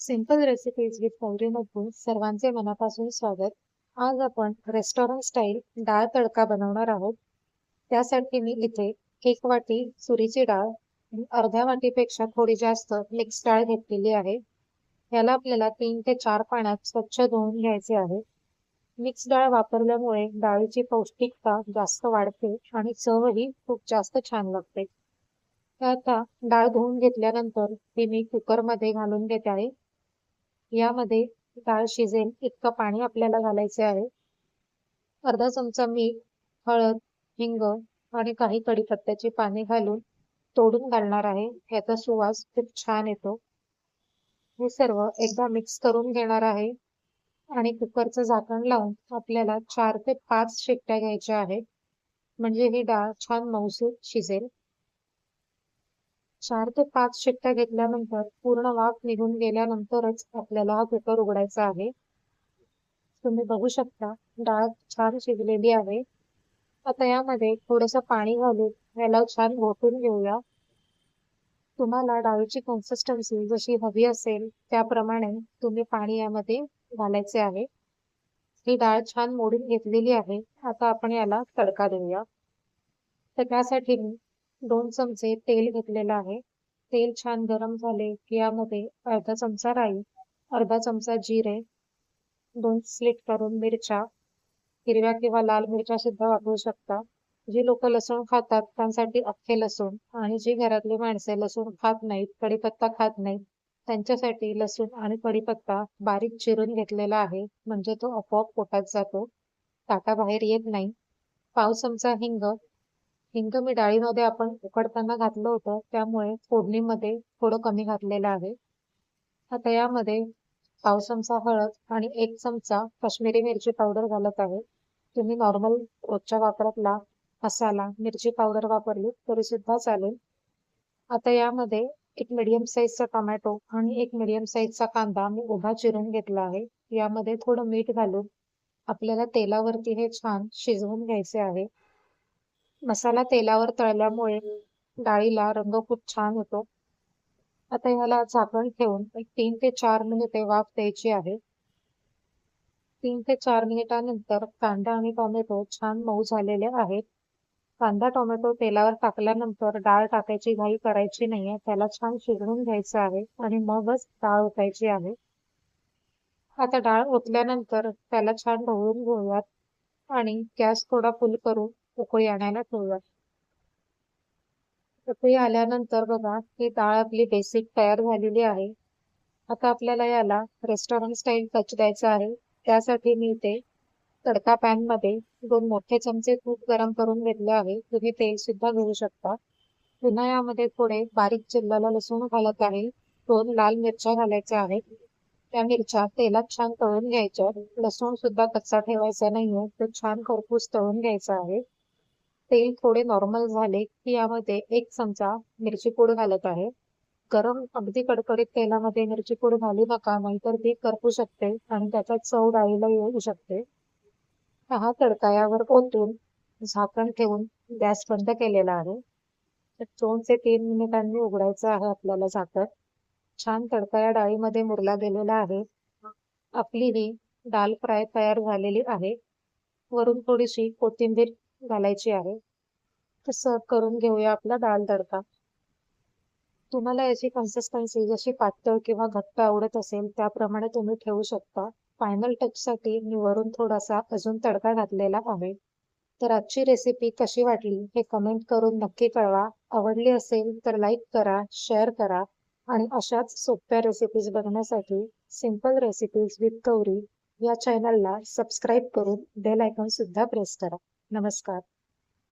Simple recipes with गौरीमध्ये सर्वांचे मनापासून स्वागत. आज आपण रेस्टॉरंट स्टाईल डाळ तडका बनवणार आहोत. त्यासाठी मी इथे एक वाटी सुरीची डाळ अर्ध्या वाटीपेक्षा थोडी जास्त मिक्स डाळ घेतलेली आहे. याला आपल्याला तीन ते चार पाण्यात स्वच्छ धुवून घ्यायचे आहे. मिक्स डाळ वापरल्यामुळे डाळीची पौष्टिकता जास्त वाढते आणि चवही खूप जास्त छान लागते. आता डाळ धुवून घेतल्यानंतर ती मी कुकरमध्ये घालून घेते आहे. यामध्ये डाळ शिजेल इतकं पाणी आपल्याला घालायचे आहे. अर्धा चमचा मीठ हळद हिंग आणि काही कढीपत्त्याची पाने घालून तोडून घालणार आहे. याचा सुवास खूप छान येतो. हे सर्व एकदा मिक्स करून घेणार आहे. आणि कुकरचं झाकण लावून आपल्याला चार ते पाच शिट्ट्या घ्यायच्या आहेत. म्हणजे ही डाळ छान मऊसूर शिजेल. चार ते पाच शिट्ट्या घेतल्यानंतर पूर्ण वाफ निघून गेल्यानंतरच आपल्याला हा कुकर उघडायचा आहे. तुम्ही बघू शकता डाळ छान शिजलेली आहे. आता यामध्ये थोडस पाणी घालून याला छान घोटून घेऊया. तुम्हाला डाळीची कन्सिस्टन्सी जशी हवी असेल त्याप्रमाणे तुम्ही पाणी यामध्ये घालायचे आहे. ही डाळ छान मोडून घेतलेली आहे. आता आपण याला तडका देऊया. तर त्यासाठी मी दोन चमचे तेल घेतलेलं आहे. तेल छान गरम झाले की यामध्ये अर्धा चमचा राई अर्धा चमचा जिरे दोन स्लिट करून मिरच्या हिरव्या किंवा लाल मिरच्या सुद्धा वापरू शकता. जी लोक लसूण खातात त्यांसाठी अख्खे लसूण आणि जी घरातली माणसे लसूण खात नाहीत कढीपत्ता खात नाहीत त्यांच्यासाठी लसूण आणि कढीपत्ता बारीक चिरून घेतलेला आहे. म्हणजे तो आपोआप पोटात जातो. ताटाबाहेर येत नाही. पाव चमचा हिंग हिंग मी डाळीमध्ये आपण उकडताना घातलं होतं. त्यामुळे फोडणीमध्ये थोडं कमी घातलेलं आहे. आता यामध्ये पाव चमचा हळद आणि एक चमचा काश्मीरी मिरची पावडर घालत आहे. तुम्ही नॉर्मल रोजच्या वापरातला मसाला मिरची पावडर वापरली तरी सुद्धा चालेल. आता यामध्ये एक मिडियम साईजचा टोमॅटो आणि एक मिडियम साईजचा कांदा मी उभा चिरून घेतला आहे. यामध्ये थोडं मीठ घालून आपल्याला तेलावरती हे छान शिजवून घ्यायचे आहे. मसाला तेलावर तळल्यामुळे डाळीला रंग खूप छान होतो. आता ह्याला झाकण ठेवून एक तीन ते चार मिनिटे वाफ द्यायची आहे. तीन ते चार मिनिटानंतर कांदा आणि टोमॅटो छान मऊ झालेले आहेत. कांदा टोमॅटो तेलावर टाकल्यानंतर डाळ टाकायची घाई करायची नाहीये. त्याला छान शिजवून घ्यायचं आहे आणि मगच डाळ ओतायची आहे. आता डाळ ओतल्यानंतर त्याला छान ढवळून घेऊयात आणि गॅस थोडा फुल करून उकळी आणायला ठेवूया उकळी आल्यानंतर बघा ही डाळ आपली बेसिक तयार झालेली आहे. आता आपल्याला याला रेस्टॉरंट स्टाईल टच द्यायचा आहे. त्यासाठी मी इथे तडका पॅनमध्ये दोन मोठे चमचे तूप गरम करून घेतले आहे. तुम्ही तेल सुद्धा घेऊ शकता. पुन्हा यामध्ये थोडे बारीक चिरलेला लसूण घालत आहे. दोन लाल मिरच्या घालायच्या आहेत. त्या मिरच्या तेलात छान तळून घ्यायच्या. लसूण सुद्धा कच्चा ठेवायचा नाहीये. तो छान खरपूस तळून घ्यायचा आहे. तेल थोडे नॉर्मल झाले की यामध्ये एक चमचा मिरची पूड घालत आहे. गरम अगदी कडकडीत तेलामध्ये मिरची पूड घालू नका नाहीतर ती करपू शकते आणि त्याचा चव डाळीला येऊ शकते. हा तडका यावर ओतून झाकण ठेवून गॅस बंद केलेला आहे. दोन ते तीन मिनिटांनी उघडायचं आहे आपल्याला झाकण. छान तडका या डाळीमध्ये मुरला गेलेला आहे. आपली ही दाल फ्राय तयार झालेली आहे. वरून थोडीशी कोथिंबीर घालायची आहे. तर सर्व करून घेऊया आपला दाल तडका. तुम्हाला याची कन्सिस्टन्सी जशी पातळ किंवा घट्ट आवडत असेल त्याप्रमाणे तुम्ही ठेवू शकता. फायनल टच साठी मी वरून थोडासा अजून तडका घातलेला आहे. तर आजची रेसिपी कशी वाटली हे कमेंट करून नक्की कळवा. आवडली असेल तर लाईक करा शेअर करा आणि अशाच सोप्या रेसिपीज बघण्यासाठी सिंपल रेसिपीज विथ गौरी या चॅनलला सबस्क्राईब करून बेल आयकॉन सुद्धा प्रेस करा. नमस्कार